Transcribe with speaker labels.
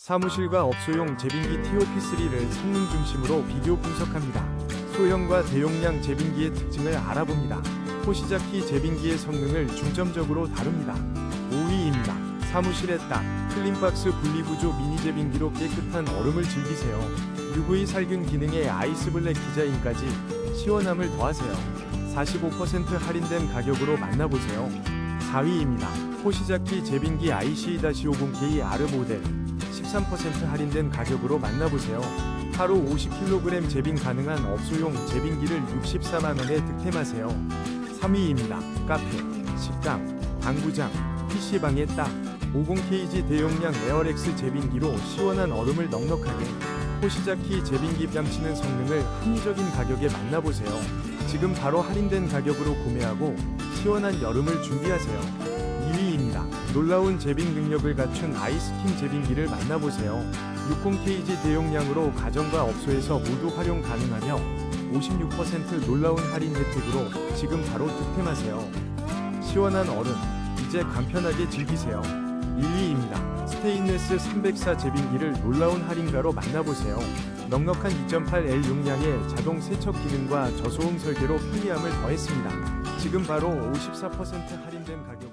Speaker 1: 사무실과 업소용 제빙기 TOP3를 성능 중심으로 비교 분석합니다. 소형과 대용량 제빙기의 특징을 알아봅니다. 호시자키 제빙기의 성능을 중점적으로 다룹니다. 5위입니다. 사무실에 딱 클린박스 분리구조 미니 제빙기로 깨끗한 얼음을 즐기세요. UV 살균 기능의 아이스블랙 디자인까지 시원함을 더하세요. 45% 할인된 가격으로 만나보세요. 4위입니다. 호시자키 제빙기 IC-50K R 모델 13% 할인된 가격으로 만나보세요. 하루 50kg 제빙 가능한 업소용 제빙기를 64만원에 득템하세요. 3위입니다. 카페, 식당, 당구장, PC방에 딱 50kg 대용량 에어렉스 제빙기로 시원한 얼음을 넉넉하게 호시자키 제빙기 뺨치는 성능을 합리적인 가격에 만나보세요. 지금 바로 할인된 가격으로 구매하고 시원한 여름을 준비하세요. 2위입니다. 놀라운 제빙 능력을 갖춘 아이스팀 제빙기를 만나보세요. 60kg 대용량으로 가정과 업소에서 모두 활용 가능하며 56% 놀라운 할인 혜택으로 지금 바로 득템하세요. 시원한 얼음, 이제 간편하게 즐기세요. 1위입니다. 스테인레스 304 제빙기를 놀라운 할인가로 만나보세요. 넉넉한 2.8L 용량의 자동 세척 기능과 저소음 설계로 편리함을 더했습니다. 지금 바로 54% 할인된 가격으로